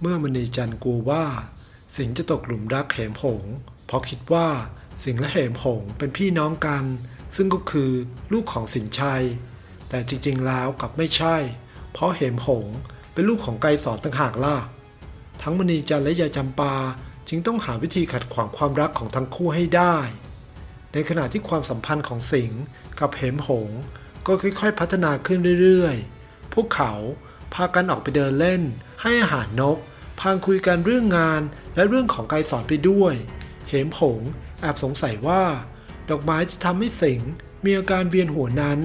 เมื่อมณีจันทร์กลัวว่า สิงห์จะตกหลุมรักเหมหงเพราะคิดว่าสิงห์และเหมหงเป็นพี่น้องกัน ซึ่งก็คือลูกของสินชัย แต่จริงๆแล้วกลับไม่ใช่ เพราะเหมหงเป็นลูกของไกรสอนต่างหากล่ะ ทั้งมณีจันทร์และยายจำปาจึงต้องหาวิธีขัดขวางความรักของทั้งคู่ให้ได้ ในขณะที่ความสัมพันธ์ของสิงห์กับเหมหง ก็ค่อยๆ พัฒนาขึ้นเรื่อยๆ พวกเขาพากันออกไปเดินเล่นให้อาหารนก พางคุยกันเรื่องงานและเรื่องของไกรสอนไปด้วย เหมหงแอบสงสัยว่า ดอกไม้ที่ทำให้สิงมีอาการเวียนหัวนั้น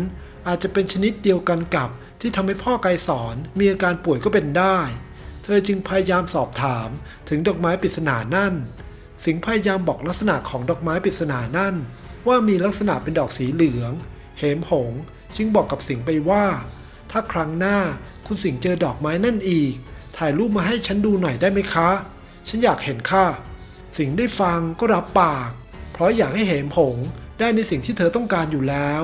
อาจจะเป็นชนิดเดียวกันกับที่ทำให้พ่อไกรสอนมีอาการป่วยก็เป็นได้ เธอจึงพยายามสอบถามถึงดอกไม้ปริศนานั่น สิงพยายามบอกลักษณะของดอกไม้ปริศนานั่น ว่ามีลักษณะเป็นดอกสีเหลือง เหมหงจึงบอกกับสิงไปว่า ถ้าครั้งหน้าคุณสิงเจอดอกไม้นั่นอีก ถ่ายรูปมาให้ฉันดูหน่อยได้ไหมคะ ฉันอยากเห็นค่ะ สิงได้ฟังก็รับปาก เพราะอยากให้เหมหงได้ในสิ่งที่เธอต้องการอยู่แล้ว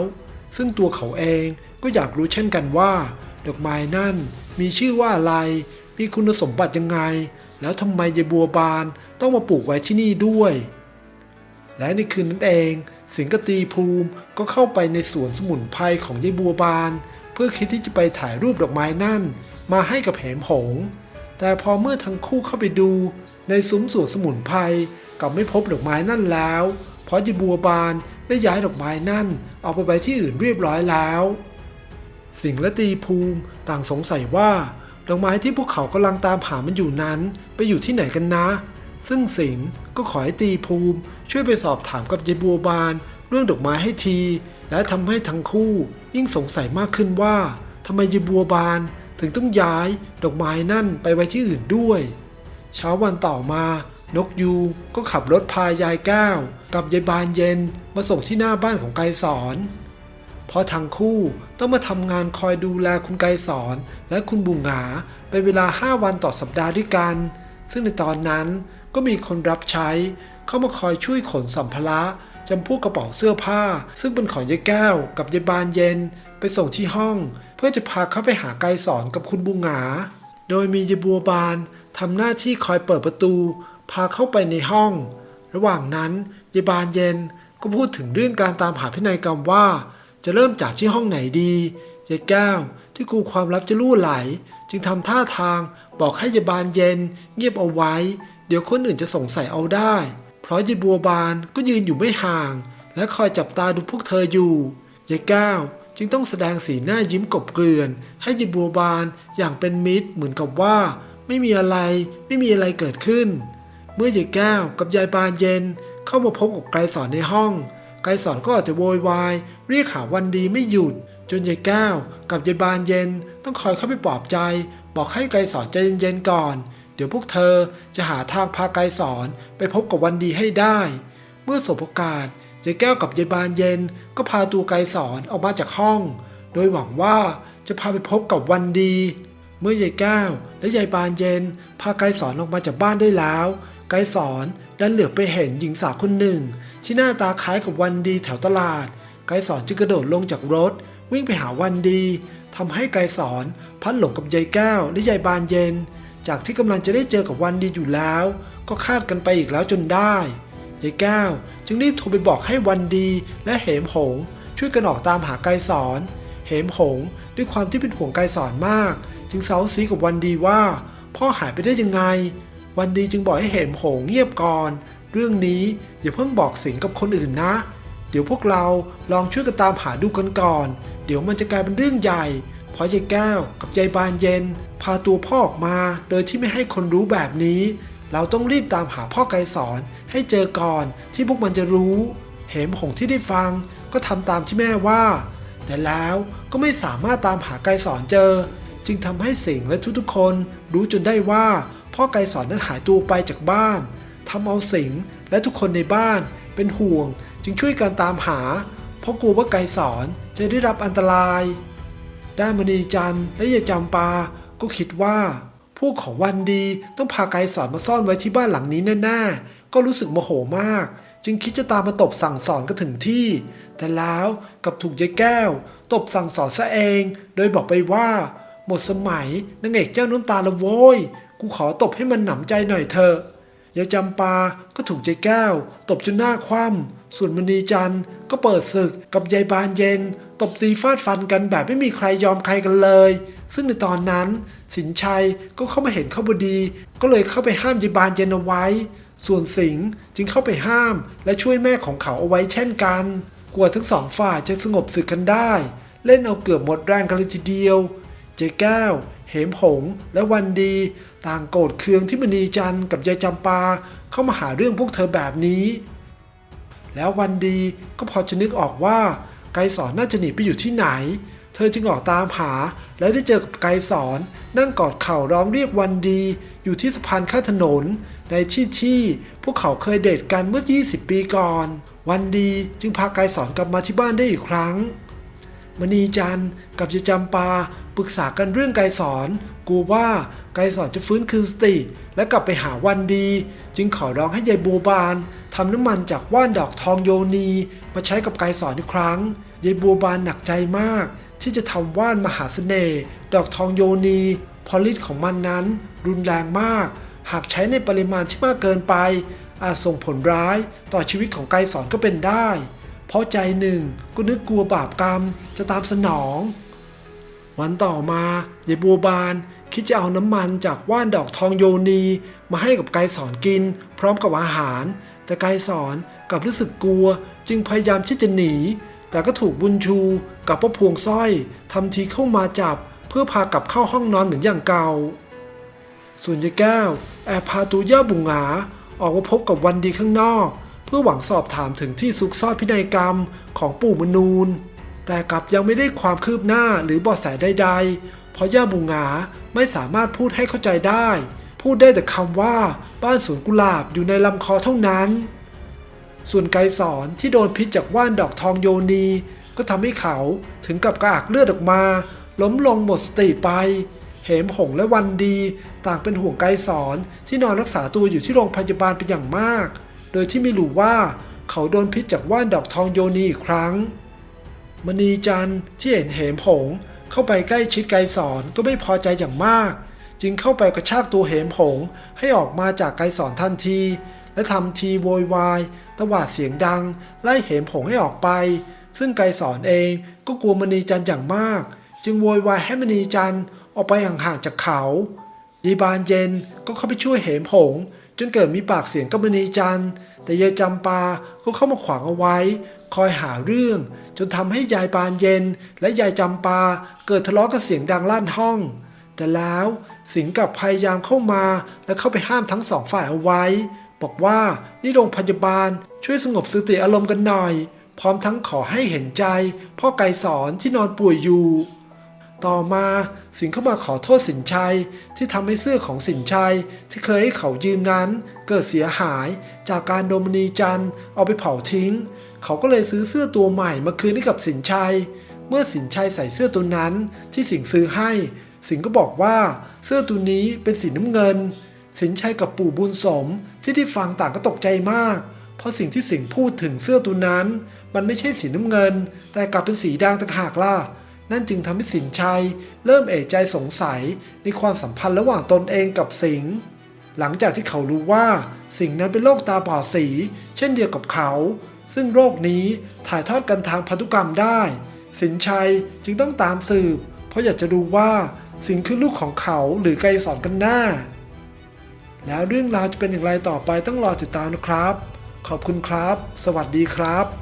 ซึ่งตัวเขาเองก็อยากรู้เช่นกันว่า ดอกไม้นั่นมีชื่อว่าอะไร มีคุณสมบัติยังไง แล้วทำไมยายบัวบานต้องมาปลูกไว้ที่นี่ด้วย และในคืนนั้นเอง สิงห์กตีภูมิก็เข้าไปในสวนสมุนไพรของยายบัวบาน เพื่อคิดที่จะไปถ่ายรูปดอกไม้นั่น มาให้กับเหมหงแต่พอเมื่อทั้งคู่เข้าไปดูในซุ้มสวนสมุนไพรกลับไม่พบดอกไม้นั่นแล้ว เพราะยายบัวบานได้ย้ายดอกไม้นั่นเอาไปไว้ที่อื่นเรียบร้อยแล้ว สิงห์และตีภูมิต่างสงสัยว่าดอกไม้ที่พวกเขากำลังตามหามันอยู่นั้น ไปอยู่ที่ไหนกันนะ ซึ่งสิงห์ก็ขอให้ตีภูมิ ช่วยไปสอบถามกับยายบัวบาน เรื่องดอกไม้ให้ที และทำให้ทั้งคู่ยิ่งสงสัยมากขึ้นว่าทำไมยายบัวบาน ถึงต้องย้ายดอกไม้นั่นไปไว้ที่อื่นด้วย เช้าวันต่อมา นกยูก็ขับรถพายายแก้ว กับยายบานเย็นมาส่งที่หน้าบ้านของไกรสอนเพราะทั้งคู่ต้องมาทำงานคอยดูแลคุณไกรสอนและคุณบุงหงาเป็นเวลา5วันต่อสัปดาห์ด้วยกัน ซึ่งในตอนนั้นก็มีคนรับใช้เข้ามาคอยช่วยขนสัมภาระ จำพวกกระเป๋าเสื้อผ้า ซึ่งเป็นของยายแก้ว กับยายบานเย็น ไปส่งที่ห้อง เพื่อจะพาเขาไปหาไกรสอนกับคุณบุงหงา โดยมียายบัวบานทำหน้าที่คอยเปิดประตู พาเข้าไปในห้อง ระหว่างนั้นยายบานเย็นก็พูดถึงเรื่องการตามหาพินัยกรรมว่า จะเริ่มจากที่ห้องไหนดียายแก้วที่กลัวความลับจะลู่ไหล จึงทำท่าทางบอกให้ยายบานเย็น เงียบเอาไว้ เดี๋ยวคนอื่นจะสงสัยเอาได้ ราะยายบัวบานก็ยืนอยู่ไม่ห่าง และคอยจับตาดูพวกเธออยู่ยายแก้วจึงต้องแสดงสีหน้ายิ้มกบเกลื่อน ให้ยายบัวบานอย่างเป็นมิตรเหมือนกับว่า ไม่มีอะไรไม่มีอะไรเกิดขึ้น เมื่อยายแก้วกับยายบานเย็น เข้ามาพบกับไกรสอนในห้องไกรสอนก็อาจจะโวยวายเรียกหาวันดีไม่หยุด จนยายแก้วกับยายบานเย็น ต้องคอยเข้าไปปลอบใจ บอกให้ไกรสอนใจเย็นๆก่อน ดี๋ยวพวกเธอจะหาทางพาไกรสอนไปพบกับวันดีให้ได้ เมื่อสบโอกาสยายแก้วกับยายบานเย็น ก็พาตัวไกรสอนออกมาจากห้อง โดยหวังว่าจะพาไปพบกับวันดี เมื่อยายแก้วและยายบานเย็น พาไกรสอนออกมาจากบ้านได้แล้ว ไกรสอนดันเหลือบไปเห็นหญิงสาวคนหนึ่ง ที่หน้าตาคล้ายกับวันดีแถวตลาด ไกรสอนจึงกระโดดลงจากรถ วิ่งไปหาวันดีทำให้ไกรสอนพัดหลงกับยายแก้วและยายบานเย็น จากที่กำลังจะได้เจอกับวันดีอยู่แล้ว ก็คาดกันไปอีกแล้วจนได้ยายแก้ว จึงรีบโทรไปบอกให้วันดีและเหมหง ช่วยกันออกตามหาไกรสอนเหมหง ด้วยความที่เป็นห่วงไกรสอนมาก จึงเซาซีกับวันดีว่า พ่อหายไปได้ยังไง วันดีจึงบอกให้เหมหงเงียบก่อน เรื่องนี้อย่าเพิ่งบอกสิงกับคนอื่นนะ เดี๋ยวพวกเราลองช่วยกันตามหาดูกันก่อน เดี๋ยวมันจะกลายเป็นเรื่องใหญ่ เพราะยายแก้วกับยายบานเย็น พาตัวพ่อออกมาโดยที่ไม่ให้คนรู้แบบนี้ เราต้องรีบตามหาพ่อไกรสอนให้เจอก่อนที่พวกมันจะรู้ เหมหงที่ได้ฟังก็ทำตามที่แม่ว่า แต่แล้วก็ไม่สามารถตามหาไกรสอนเจอ จึงทำให้สิงและทุกๆคนรู้จนได้ว่า พ่อไกรสอนนั้นหายตัวไปจากบ้านทำเอาสิงและทุกคนในบ้านเป็นห่วงจึงช่วยกันตามหา เพราะกลัวว่าไกรสอนจะได้รับอันตราย ด้านมณีจันทร์และยายจำปา ก็คิดว่า พวกของวันดีต้องพาไกรสอนมาซ่อนไว้ที่บ้านหลังนี้แน่ๆ ก็รู้สึกโมโหมาก จึงคิดจะตามมาตบสั่งสอนกันถึงที่ แต่แล้วกับถูกยายแก้ว ตบสั่งสอนซะเอง โดยบอกไปว่า หมดสมัยนางเอกเจ้าน้ำตาละโว้ยกูขอตบให้มันหนำใจหน่อยเถอะยายจำปาก็ถูกใจแก้ว ตบจนหน้าคว่ำส่วนมณีจันทร์ก็เปิดศึกกับยายบานเย็น ตบตีฟาดฟันกันแบบไม่มีใครยอมใครกันเลย ซึ่งในตอนนั้น สินชัยก็เข้ามาเห็นเข้าบดี ก็เลยเข้าไปห้ามยายบานเย็นเอาไว้ ส่วนสิงห์จึงเข้าไปห้ามและช่วยแม่ของเขาเอาไว้เช่นกัน กลัวทั้งสองฝ่ายจะสงบศึกกันได้ เล่นเอาเกือบหมดแรงกันเลยทีเดียว เจ๊แก้ว เหมหง และวันดี ต่างโกรธเคืองที่มณีจันกับยายจำปา เข้ามาหาเรื่องพวกเธอแบบนี้ แล้ววันดีก็พอจะนึกออกว่า ไกรสอนน่าจะหนีไปอยู่ที่ไหน เธอจึงออกตามหา และได้เจอกับไกรสอนนั่งกอดเข่าร้องเรียกวันดี อยู่ที่สะพานข้าถนน ในที่ที่พวกเขาเคยเดทกันเมื่อ 20 ปีก่อน วันดีจึงพาไกรสอนกลับมาที่บ้านได้อีกครั้งมณีจันทร์กับยายจำปาปรึกษากันเรื่องไกรสอนกลัวว่าไกรสอนจะฟื้นคืนสติ และกลับไปหาวันดี จึงขอร้องให้ยายบัวบานทำน้ำมันจากว่านดอกทองโยนี มาใช้กับไกรสอนอีกครั้งยายบัวบานหนักใจมาก ที่จะทำว่านมหาเสน่ห์ดอกทองโยนี พอฤทธิ์ของมันนั้น รุนแรงมาก หากใช้ในปริมาณที่มากเกินไป อาจส่งผลร้ายต่อชีวิตของไกรสอนก็เป็นได้ เพราะใจหนึ่งก็นึกกลัวบาปกรรมจะตามสนอง วันต่อมายายบัวบานคิดจะเอาน้ำมันจากว่านดอกทองโยนี มาให้กับไกรสอนกิน พร้อมกับอาหาร แต่ไกรสอนกลับรู้สึกกลัว จึงพยายามที่จะหนี แต่ก็ถูกบุญชูกับพ่อพวงสร้อยทำทีเข้ามาจับ เพื่อพากลับเข้าห้องนอนเหมือนอย่างเก่า ส่วนยายแก้ว แอบพาตูย่าบุงหาออกมาพบกับวันดีข้างนอก เพื่อหวังสอบถามถึงที่ซุกซ่อนพินัยกรรมของปู่มนูนแต่กลับยังไม่ได้ความคืบหน้าหรือเบาะแสใดๆ เพราะย่าบุงหาไม่สามารถพูดให้เข้าใจได้ พูดได้แต่คำว่าบ้านสวนกุหลาบอยู่ในลำคอเท่านั้น ส่วนไกสอนที่โดนพิษจากว่านดอกทองโยนี ก็ทำให้เขาถึงกับกระอักเลือดออกมา ล้มลงหมดสติไป เหมหงและวันดี ต่างเป็นห่วงไกสอนที่นอนรักษาตัวอยู่ที่โรงพยาบาลเป็นอย่างมาก โดยที่ไม่รู้ว่าเขาโดนพิษจากว่านดอกทองโยนีอีกครั้ง มณีจันทร์ที่เห็นเหมหงเข้าไปใกล้ชิดไกสอนก็ไม่พอใจอย่างมาก จึงเข้าไปกระชากตัวเหมหงให้ออกมาจากไกสอนทันที และทำทีโวยวายตวาดเสียงดัง ไล่เหมหงให้ออกไป ซึ่งไกรสอนเองก็กลัวมณีจันอย่างมาก จึงโวยวายให้มณีจันออกไปห่างๆจากเขายีบานเย็นก็เข้าไปช่วยเหมหงจนเกิดมีปากเสียงกับมณีจันแต่ยายจำปาก็เข้ามาขวางเอาไว้ คอยหาเรื่อง จนทำให้ยายปานเย็น และยายจำปาเกิดทะเลาะกันเสียงดังลั่นห้อง แต่แล้วสิงห์กับพยายามเข้ามาและเข้าไปห้ามทั้งสองฝ่ายเอาไว้ บอกว่านี่โรงพยาบาลช่วยสงบสติอารมณ์กันหน่อย พร้อมทั้งขอให้เห็นใจ พ่อไก่สอนที่นอนป่วยอยู่ ต่อมาสิงเข้ามาขอโทษสินชัยที่ทำให้เสื้อของสินชัยที่เคยให้เขายืมนั้น เกิดเสียหายจากการโดมณีจันเอาไปเผาทิ้ง เขาก็เลยซื้อเสื้อตัวใหม่มาคืนให้กับสินชัย เมื่อสินชัยใส่เสื้อตัวนั้นที่สิงซื้อให้ สิงก็บอกว่าเสื้อตัวนี้เป็นสีน้ำเงิน สินชัยกับปู่บุญสม ที่ได้ฟังต่างก็ตกใจมาก เพราะสิ่งที่สิงพูดถึงเสื้อตัวนั้น มันไม่ใช่สีน้ำเงิน แต่กลับเป็นสีแดงต่างหากล่ะนั่นจึงทำให้สินชัย เริ่มเอะใจสงสัยในความสัมพันธ์ระหว่างตนเองกับสิง หลังจากที่เขารู้ว่า สิงนั้นเป็นโรคตาบอดสี เช่นเดียวกับเขา ซึ่งโรคนี้ถ่ายทอดกันทางพันธุกรรมได้ สินชัยจึงต้องตามสืบ เพราะอยากจะรู้ว่าสิงคือลูกของเขาหรือไกรสอนกันแน่ แล้วเรื่องราวจะเป็นอย่างไรต่อไปต้องรอติดตามนะครับ ขอบคุณครับ สวัสดีครับ